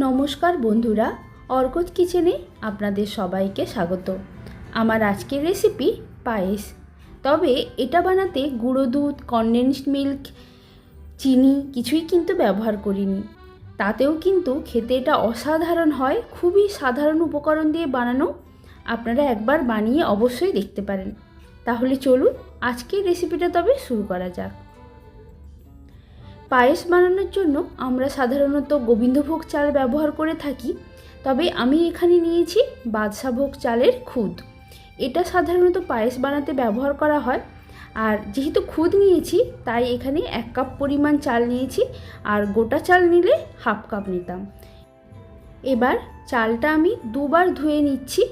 নমস্কার বন্ধুরা অর্কত কিচেনে আপনাদের সবাইকে স্বাগত। আমার আজকের রেসিপি পায়েস। তবে এটা বানাতে গুঁড়ো দুধ কনডেন্সড মিল্ক চিনি কিছুই কিন্তু ব্যবহার করিনি। তাতেও কিন্তু খেতে এটা অসাধারণ হয়, খুবই সাধারণ উপকরণ দিয়ে বানানো। আপনারা একবার বানিয়ে অবশ্যই দেখতে পারেন। তাহলে চলুন আজকের রেসিপিটা তবে শুরু করা যাক। পায়েস বানানোর জন্য আমরা সাধারণত গোবিন্দভোগ চাল ব্যবহার করে থাকি, তবে আমি এখানে নিয়েছি বাদশাভোগ চালের খুদ। এটা সাধারণত পায়েস বানাতে ব্যবহার করা হয়, আর যেহেতু খুদ নিয়েছি, তাই এখানে এক কাপ পরিমাণ চাল নিয়েছি, আর গোটা চাল নিলে হাফ কাপ নিতাম। এবার চালটা আমি দুবার ধুয়ে নিচ্ছি।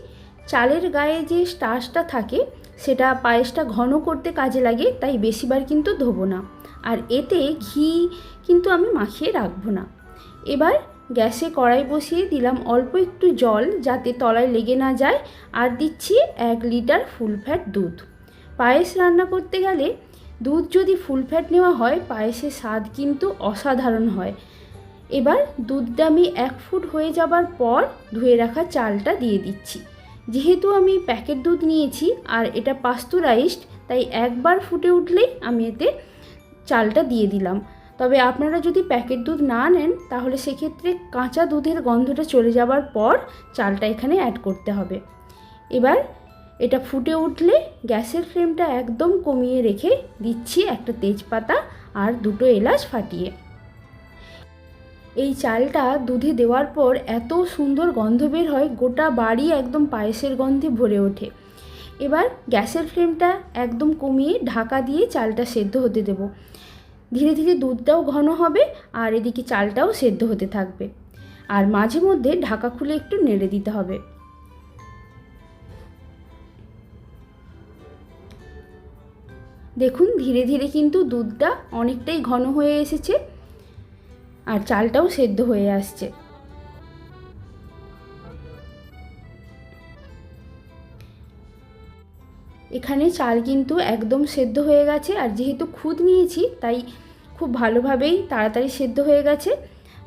চালের গায়ে যে স্টার্চটা থাকে সেটা পায়েসটা ঘন করতে কাজে লাগে, তাই বেশিবার কিন্তু ধোবো না। আর এতে ঘি কিন্তু আমি মাখিয়ে রাখব না। এবার গ্যাসে কড়াই বসিয়ে দিলাম অল্প একটু জল, যাতে তলায় লেগে না যায়, আর দিচ্ছি এক লিটার ফুল ফ্যাট দুধ। পায়েস রান্না করতে গেলে দুধ যদি ফুল ফ্যাট নেওয়া হয়, পায়েসের স্বাদ কিন্তু অসাধারণ হয়। এবার দুধটা আমি এক ফুট হয়ে যাবার পর ধুয়ে রাখা চালটা দিয়ে দিচ্ছি। যেহেতু আমি প্যাকেট দুধ নিয়েছি আর এটা পাস্তুরাইজড তাই একবার ফুটে উঠলেই আমি এতে চালটা দিয়ে দিলাম। তবে আপনারা যদি প্যাকেট দুধ না নেন, তাহলে সেক্ষেত্রে কাঁচা দুধের গন্ধটা চলে যাবার পর চালটা এখানে অ্যাড করতে হবে। এবার এটা ফুটে উঠলে গ্যাসের ফ্লেমটা একদম কমিয়ে রেখে দিচ্ছি একটা তেজপাতা আর দুটো এলাচ ফাটিয়ে। এই চালটা দুধে দেওয়ার পর এত সুন্দর গন্ধ বের হয়, গোটা বাড়ি একদম পায়েসের গন্ধে ভরে ওঠে। এবার গ্যাসের ফ্লেমটা একদম কমিয়ে ঢাকা দিয়ে চালটা সেদ্ধ হতে দেব। ধীরে ধীরে দুধটাও ঘন হবে আর এদিকে চালটাও সেদ্ধ হতে থাকবে। আর মাঝে মধ্যে ঢাকা খুলে একটু নেড়ে দিতে হবে। দেখুন, ধীরে ধীরে কিন্তু দুধটা অনেকটাই ঘন হয়ে এসেছে। আর চালটাও সেদ্ধ হয়ে আসছে। এখানে চাল কিন্তু একদম সেদ্ধ হয়ে গেছে, আর যেহেতু খুদ নিয়েছি, তাই খুব ভালোভাবেই তাড়াতাড়ি সেদ্ধ হয়ে গেছে,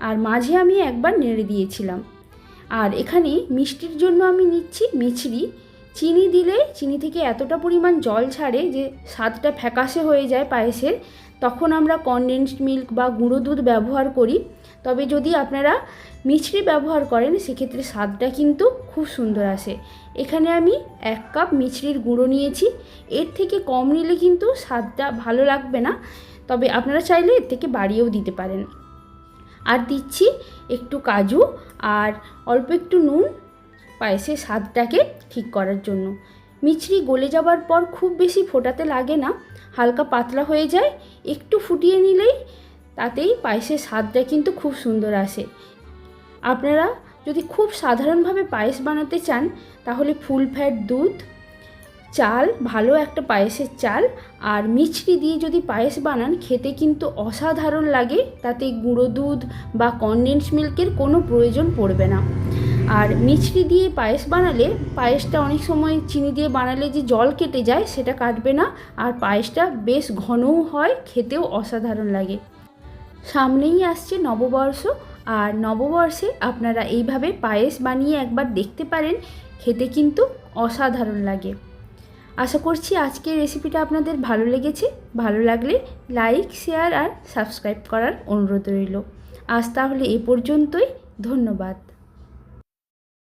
আর মাঝে আমি একবার নেড়ে দিয়েছিলাম। আর এখানে মিষ্টির জন্য আমি নিচ্ছি মিছরি চিনি দিলে, চিনি থেকে এতটা পরিমাণ জল ছাড়ে যে স্বাদটা ফ্যাকাশে হয়ে যায় পায়েসের, তখন আমরা কনডেন্সড মিল্ক বা গুঁড়ো দুধ ব্যবহার করি। তবে যদি আপনারা মিছরি ব্যবহার করেন, সেক্ষেত্রে স্বাদটা কিন্তু খুব সুন্দর আসে। এখানে আমি এক কাপ মিছরির গুঁড়ো নিয়েছি। এর থেকে কম নিলে কিন্তু স্বাদটা ভালো লাগবে না, তবে আপনারা চাইলে এর থেকে বাড়িয়েও দিতে পারেন। আর দিচ্ছি একটু কাজু আর অল্প একটু নুন পায়েসের স্বাদটাকে ঠিক করার জন্য। মিছরি গলে যাবার পর খুব বেশি ফোটাতে লাগে না, হালকা পাতলা হয়ে যায়, একটু ফুটিয়ে নিলেই তাতেই পায়েসের স্বাদটা কিন্তু খুব সুন্দর আসে। আপনারা যদি খুব সাধারণভাবে পায়েস বানাতে চান, তাহলে ফুল ফ্যাট দুধ, চাল, ভালো একটা পায়েসের চাল আর মিছরি দিয়ে যদি পায়েস বানান, খেতে কিন্তু অসাধারণ লাগে। তাতে গুঁড়ো দুধ বা কনডেন্স মিল্কের কোনো প্রয়োজন পড়বে না। আর মিছরি দিয়ে পায়েস বানালে পায়েসটা অনেক সময় চিনি দিয়ে বানালে যে জল কেটে যায় সেটা কাটবে না আর পায়েসটা বেশ ঘনও হয়, খেতেও অসাধারণ লাগে। সামনেই আসছে নববর্ষ আর নববর্ষে আপনারা এইভাবে পায়েস বানিয়ে একবার দেখতে পারেন, খেতে কিন্তু অসাধারণ লাগে। আশা করছি আজকের রেসিপিটা আপনাদের ভালো লেগেছে। ভালো লাগলে লাইক, শেয়ার আর সাবস্ক্রাইব করার অনুরোধ রইল। আজ তাহলে এ পর্যন্তই, ধন্যবাদ।